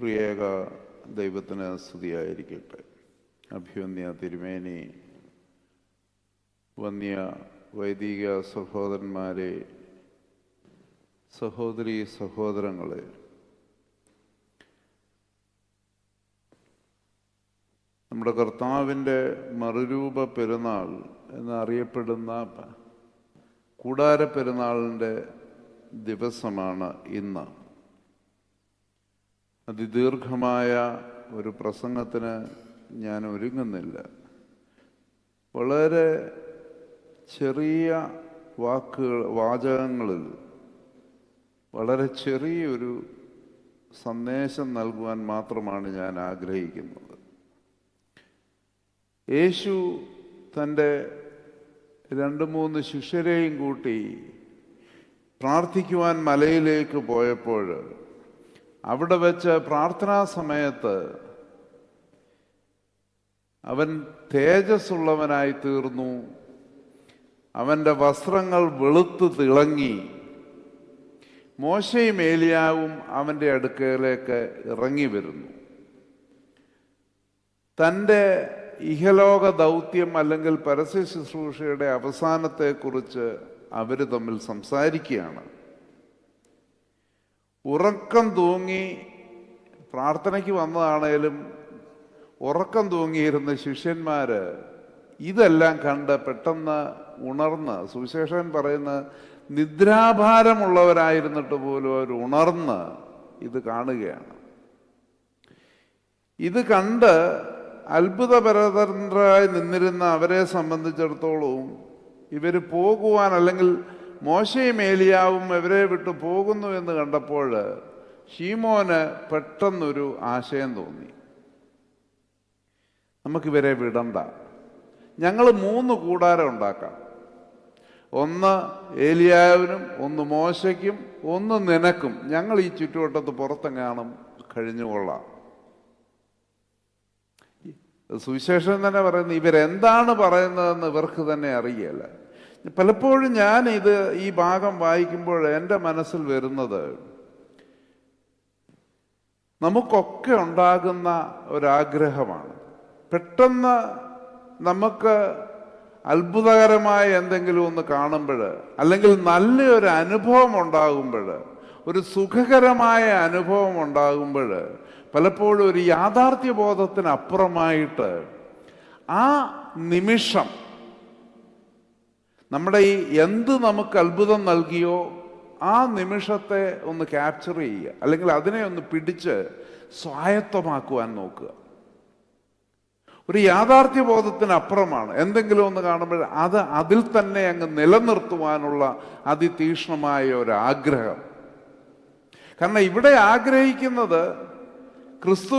ത്രിയേക ദൈവത്തിന് സ്തുതിയായിരിക്കട്ടെ. അഭ്യുന്യ തിരുമേനി വന്യ വൈദിക സഹോദരന്മാരെ സഹോദരി സഹോദരങ്ങളെ നമ്മുടെ കർത്താവിന്റെ മറുരൂപ പെരുന്നാൾ എന്നറിയപ്പെടുന്ന കൂടാര പെരുന്നാളിന്റെ ദിവസമാണ് ഇന്ന്. അതിദീർഘമായ ഒരു പ്രസംഗത്തിന് ഞാൻ ഒരുങ്ങുന്നില്ല. വളരെ ചെറിയ വാക്കുകൾ വാചകങ്ങളിൽ വളരെ ചെറിയൊരു സന്ദേശം നൽകുവാൻ മാത്രമാണ് ഞാൻ ആഗ്രഹിക്കുന്നത്. യേശു തന്റെ രണ്ട് മൂന്ന് ശിഷ്യരെയും കൂട്ടി പ്രാർത്ഥിക്കുവാൻ മലയിലേക്ക് പോയപ്പോൾ അവിടെ വെച്ച് പ്രാർത്ഥനാ സമയത്ത് അവൻ തേജസ്സുള്ളവനായി തീർന്നു. അവന്റെ വസ്ത്രങ്ങൾ വെളുത്ത് തിളങ്ങി. മോശയും ഏലിയാവും അവന്റെ അടുക്കലേക്ക് ഇറങ്ങി വരുന്നു. തന്റെ ഇഹലോക ദൗത്യം അല്ലെങ്കിൽ പരസ്യ ശുശ്രൂഷയുടെ അവസാനത്തെക്കുറിച്ച് അവർ തമ്മിൽ സംസാരിക്കുകയാണ്. ഉറക്കം തൂങ്ങി പ്രാർത്ഥനയ്ക്ക് വന്നതാണേലും ഉറക്കം തൂങ്ങിയിരുന്ന ശിഷ്യന്മാർ ഇതെല്ലാം കണ്ട് പെട്ടെന്ന് ഉണർന്ന് സുവിശേഷൻ പറയുന്ന നിദ്രാഭാരമുള്ളവരായിരുന്നിട്ട് പോലും അവർ ഉണർന്ന് ഇത് കാണുകയാണ്. ഇത് കണ്ട് അത്ഭുതപരതന്ത്രരായി നിന്നിരുന്ന അവരെ സംബന്ധിച്ചിടത്തോളവും ഇവർ പോകുവാൻ അല്ലെങ്കിൽ മോശയും ഏലിയാവും ഇവരെ വിട്ടു പോകുന്നു എന്ന് കണ്ടപ്പോൾ ഷീമോന് പെട്ടെന്നൊരു ആശയം തോന്നി. നമുക്കിവരെ വിടണ്ട. ഞങ്ങൾ മൂന്ന് കൂടാരം ഉണ്ടാക്കാം. ഒന്ന് ഏലിയാവിനും ഒന്ന് മോശയ്ക്കും ഒന്ന് നിനക്കും. ഞങ്ങൾ ഈ ചുറ്റുവട്ടത്ത് പുറത്തെങ്ങാനും കഴിഞ്ഞുകൊള്ളാം സുവിശേഷം തന്നെ പറയുന്നത് ഇവരെന്താണ് പറയുന്നതെന്ന് ഇവർക്ക് തന്നെ അറിയില്ല പലപ്പോഴും ഞാൻ ഇത് ഈ ഭാഗം വായിക്കുമ്പോൾ എന്റെ മനസ്സിൽ വരുന്നത് നമുക്കൊക്കെ ഉണ്ടാകുന്ന ഒരാഗ്രഹമാണ്. പെട്ടെന്ന് നമുക്ക് അത്ഭുതകരമായ എന്തെങ്കിലും ഒന്ന് കാണുമ്പോൾ അല്ലെങ്കിൽ നല്ലൊരു അനുഭവം ഉണ്ടാകുമ്പോൾ ഒരു സുഖകരമായ അനുഭവം ഉണ്ടാകുമ്പോൾ പലപ്പോഴും ഒരു യാഥാർത്ഥ്യ ബോധത്തിന് അപ്പുറമായിട്ട് ആ നിമിഷം നമ്മുടെ ഈ എന്ത് നമുക്ക് അത്ഭുതം നൽകിയോ ആ നിമിഷത്തെ ഒന്ന് ക്യാപ്ചർ ചെയ്യുക. അല്ലെങ്കിൽ അതിനെ ഒന്ന് പിടിച്ച് സ്വായത്തമാക്കുവാൻ നോക്കുക. ഒരു യാഥാർത്ഥ്യ അപ്പുറമാണ് എന്തെങ്കിലും ഒന്ന് കാണുമ്പോൾ അത് അതിൽ തന്നെ അങ്ങ് നിലനിർത്തുവാനുള്ള അതിതീക്ഷ്ണമായ ഒരു ആഗ്രഹം കാരണം ഇവിടെ ആഗ്രഹിക്കുന്നത് ക്രിസ്തു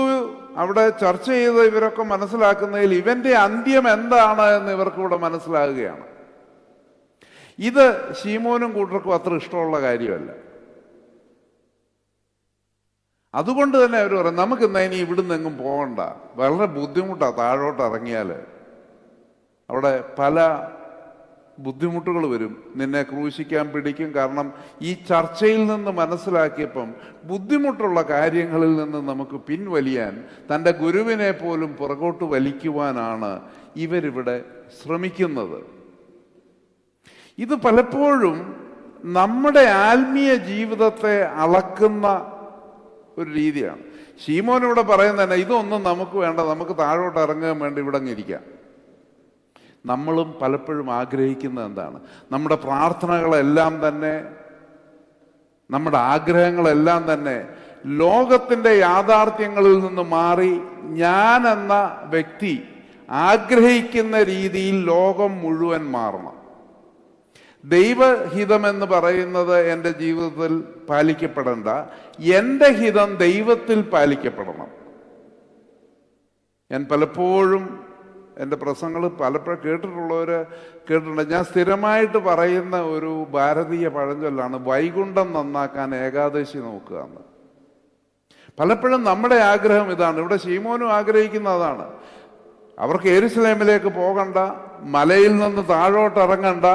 അവിടെ ചർച്ച ചെയ്ത് ഇവരൊക്കെ മനസ്സിലാക്കുന്നതിൽ ഇവന്റെ അന്ത്യം എന്താണ് എന്ന് ഇവർക്കിവിടെ മനസ്സിലാകുകയാണ്. ഇത് ശീമോനും കൂട്ടർക്കും അത്ര ഇഷ്ടമുള്ള കാര്യമല്ല. അതുകൊണ്ട് തന്നെ അവർ പറയും നമുക്ക് എന്നാ ഇനി ഇവിടുന്ന് എങ്ങും പോകണ്ട. വളരെ ബുദ്ധിമുട്ടാണ് താഴോട്ട് ഇറങ്ങിയാൽ അവിടെ പല ബുദ്ധിമുട്ടുകൾ വരും. നിന്നെ ക്രൂശിക്കാൻ പിടിക്കും. കാരണം ഈ ചർച്ചയിൽ നിന്ന് മനസ്സിലാക്കിയപ്പം ബുദ്ധിമുട്ടുള്ള കാര്യങ്ങളിൽ നിന്ന് നമുക്ക് പിൻവലിയാൻ തന്റെ ഗുരുവിനെ പോലും പുറകോട്ട് വലിക്കുവാനാണ് ഇവരിവിടെ ശ്രമിക്കുന്നത്. ഇത് പലപ്പോഴും നമ്മുടെ ആത്മീയ ജീവിതത്തെ അളക്കുന്ന ഒരു രീതിയാണ്. ഷീമോൻ ഇവിടെ പറയുന്നത് തന്നെ ഇതൊന്നും നമുക്ക് വേണ്ട നമുക്ക് താഴോട്ട് ഇറങ്ങാൻ വേണ്ടി ഇവിടെ ഇരിക്കാം. നമ്മളും പലപ്പോഴും ആഗ്രഹിക്കുന്നത് എന്താണ്? നമ്മുടെ പ്രാർത്ഥനകളെല്ലാം തന്നെ നമ്മുടെ ആഗ്രഹങ്ങളെല്ലാം തന്നെ ലോകത്തിന്റെ യാഥാർത്ഥ്യങ്ങളിൽ നിന്ന് മാറി ഞാൻ എന്ന വ്യക്തി ആഗ്രഹിക്കുന്ന രീതിയിൽ ലോകം മുഴുവൻ മാറണം. ദൈവഹിതം എന്ന് പറയുന്നത് എന്റെ ജീവിതത്തിൽ പാലിക്കപ്പെടേണ്ട. എന്റെ ഹിതം ദൈവത്തിൽ പാലിക്കപ്പെടണം. ഞാൻ പലപ്പോഴും എന്റെ പ്രസംഗങ്ങൾ പലപ്പോഴും കേട്ടിട്ടുള്ളവർ കേട്ടിട്ടുണ്ട്. ഞാൻ സ്ഥിരമായിട്ട് പറയുന്ന ഒരു ഭാരതീയ പഴഞ്ചൊല്ലാണ് വൈകുണ്ഠം നന്നാക്കാൻ ഏകാദശി നോക്കുക എന്ന്. പലപ്പോഴും നമ്മുടെ ആഗ്രഹം ഇതാണ്. ഇവിടെ ശീമോനും ആഗ്രഹിക്കുന്ന അതാണ്. അവർക്ക് എരുസലേമിലേക്ക് പോകണ്ട മലയിൽ നിന്ന് താഴോട്ട് ഇറങ്ങണ്ട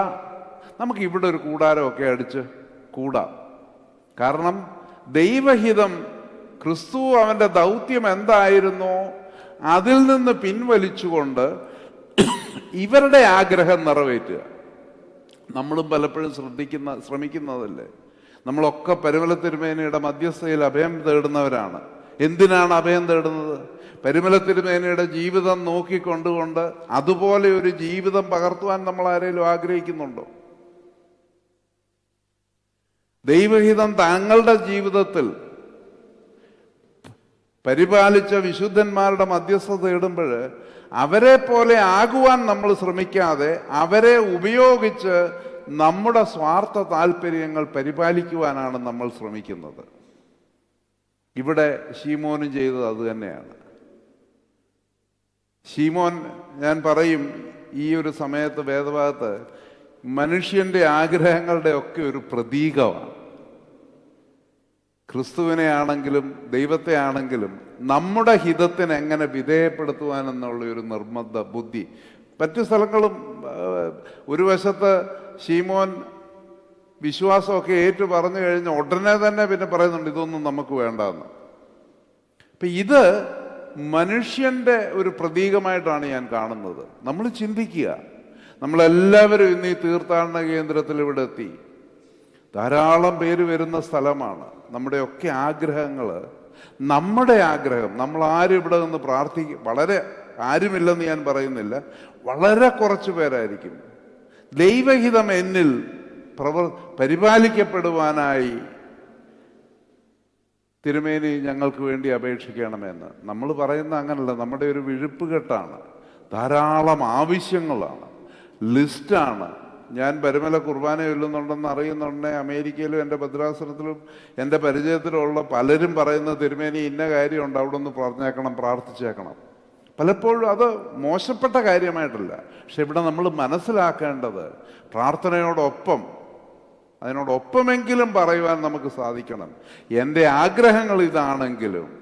നമുക്ക് ഇവിടെ ഒരു കൂടാരമൊക്കെ അടിച്ച് കൂടാം. കാരണം ദൈവഹിതം ക്രിസ്തു അവന്റെ ദൗത്യം എന്തായിരുന്നോ അതിൽ നിന്ന് പിൻവലിച്ചുകൊണ്ട് ഇവരുടെ ആഗ്രഹം നിറവേറ്റുക. നമ്മളും പലപ്പോഴും ശ്രദ്ധിക്കുന്ന ശ്രമിക്കുന്നതല്ലേ? നമ്മളൊക്കെ പരിമല തിരുമേനയുടെ മധ്യസ്ഥയിൽ അഭയം തേടുന്നവരാണ്. എന്തിനാണ് അഭയം തേടുന്നത്? പരിമല തിരുമേനയുടെ ജീവിതം നോക്കിക്കൊണ്ടുകൊണ്ട് അതുപോലെ ഒരു ജീവിതം പകർത്തുവാൻ നമ്മൾ ആരെങ്കിലും ആഗ്രഹിക്കുന്നുണ്ടോ? ദൈവഹിതം താങ്കളുടെ ജീവിതത്തിൽ പരിപാലിച്ച വിശുദ്ധന്മാരുടെ മധ്യസ്ഥ തേടുമ്പോൾ അവരെ പോലെ ആകുവാൻ നമ്മൾ ശ്രമിക്കാതെ അവരെ ഉപയോഗിച്ച് നമ്മുടെ സ്വാർത്ഥ താല്പര്യങ്ങൾ പരിപാലിക്കുവാനാണ് നമ്മൾ ശ്രമിക്കുന്നത്. ഇവിടെ ഷീമോനും ചെയ്തത് അത് തന്നെയാണ്. ഷീമോൻ ഞാൻ പറയും ഈ ഒരു സമയത്ത് വേദഭാഗത്ത് മനുഷ്യന്റെ ആഗ്രഹങ്ങളുടെ ഒക്കെ ഒരു പ്രതീകമാണ്. ക്രിസ്തുവിനെ ആണെങ്കിലും ദൈവത്തെ ആണെങ്കിലും നമ്മുടെ ഹിതത്തിന് എങ്ങനെ വിധേയപ്പെടുത്തുവാൻ എന്നുള്ള ഒരു നിർബന്ധ ബുദ്ധി. മറ്റു സ്ഥലങ്ങളും ഒരു വശത്ത് ഷീമോൻ വിശ്വാസമൊക്കെ ഏറ്റു പറഞ്ഞു കഴിഞ്ഞ ഉടനെ തന്നെ പിന്നെ പറയുന്നുണ്ട് ഇതൊന്നും നമുക്ക് വേണ്ടെന്ന്. അപ്പം ഇത് മനുഷ്യന്റെ ഒരു പ്രതീകമായിട്ടാണ് ഞാൻ കാണുന്നത്. നമ്മൾ ചിന്തിക്കുക. നമ്മളെല്ലാവരും ഇന്ന് ഈ തീർത്ഥാടന കേന്ദ്രത്തിൽ ഇവിടെ എത്തി. ധാരാളം പേര് വരുന്ന സ്ഥലമാണ്. നമ്മുടെയൊക്കെ ആഗ്രഹങ്ങൾ നമ്മുടെ ആഗ്രഹം നമ്മൾ ആരും ഇവിടെ നിന്ന് പ്രാർത്ഥിക്കും വളരെ ആരുമില്ലെന്ന് ഞാൻ പറയുന്നില്ല വളരെ കുറച്ച് പേരായിരിക്കും. ദൈവഹിതം എന്നിൽ പ്രവർ പരിപാലിക്കപ്പെടുവാനായി തിരുമേനി ഞങ്ങൾക്ക് വേണ്ടി അപേക്ഷിക്കണമെന്ന്. നമ്മൾ പറയുന്ന അങ്ങനല്ല നമ്മുടെ ഒരു വിഴുപ്പ് കെട്ടാണ്. ധാരാളം ആവശ്യങ്ങളാണ്. ലിസ്റ്റാണ്. ഞാൻ പരുമല കുർബാന ചൊല്ലുന്നുണ്ടെന്ന് അറിയുന്നുണ്ടെ അമേരിക്കയിലും എന്റെ ഭദ്രാസനത്തിലും എന്റെ പരിചയത്തിലുള്ള പലരും പറയുന്ന തിരുമേനി ഇന്ന കാര്യമുണ്ട് അവിടെ ഒന്ന് പറഞ്ഞേക്കണം പ്രാർത്ഥിച്ചേക്കണം. പലപ്പോഴും അത് മോശപ്പെട്ട കാര്യമായിട്ടല്ല. പക്ഷെ ഇവിടെ നമ്മൾ മനസ്സിലാക്കേണ്ടത് പ്രാർത്ഥനയോടൊപ്പം അതിനോടൊപ്പമെങ്കിലും പറയുവാൻ നമുക്ക് സാധിക്കണം. എന്റെ ആഗ്രഹങ്ങൾ ഇതാണെങ്കിലും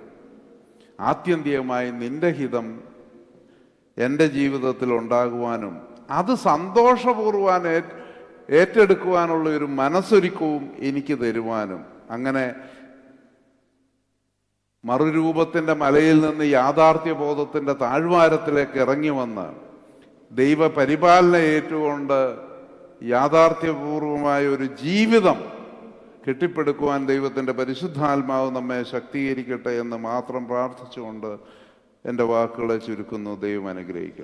ആത്യന്തികമായി നിന്റെ ഹിതം എന്റെ ജീവിതത്തിൽ ഉണ്ടാകുവാനും അത് സന്തോഷപൂർവാൻ ഏ- ഏറ്റെടുക്കുവാനുള്ള ഒരു മനസ്സൊരുക്കവും എനിക്ക് തരുവാനും. അങ്ങനെ മറുരൂപത്തിന്റെ മലയിൽ നിന്ന് യാഥാർത്ഥ്യ ബോധത്തിന്റെ താഴ്വാരത്തിലേക്ക് ഇറങ്ങി വന്ന് ദൈവ പരിപാലന ഏറ്റുകൊണ്ട് യാഥാർത്ഥ്യപൂർവമായ ഒരു ജീവിതം കെട്ടിപ്പടുക്കുവാൻ ദൈവത്തിന്റെ പരിശുദ്ധാത്മാവ് നമ്മെ ശക്തീകരിക്കട്ടെ എന്ന് മാത്രം പ്രാർത്ഥിച്ചുകൊണ്ട് എന്റെ വാക്കുകളെ ചുരുക്കുന്നു. ദൈവം അനുഗ്രഹിക്കും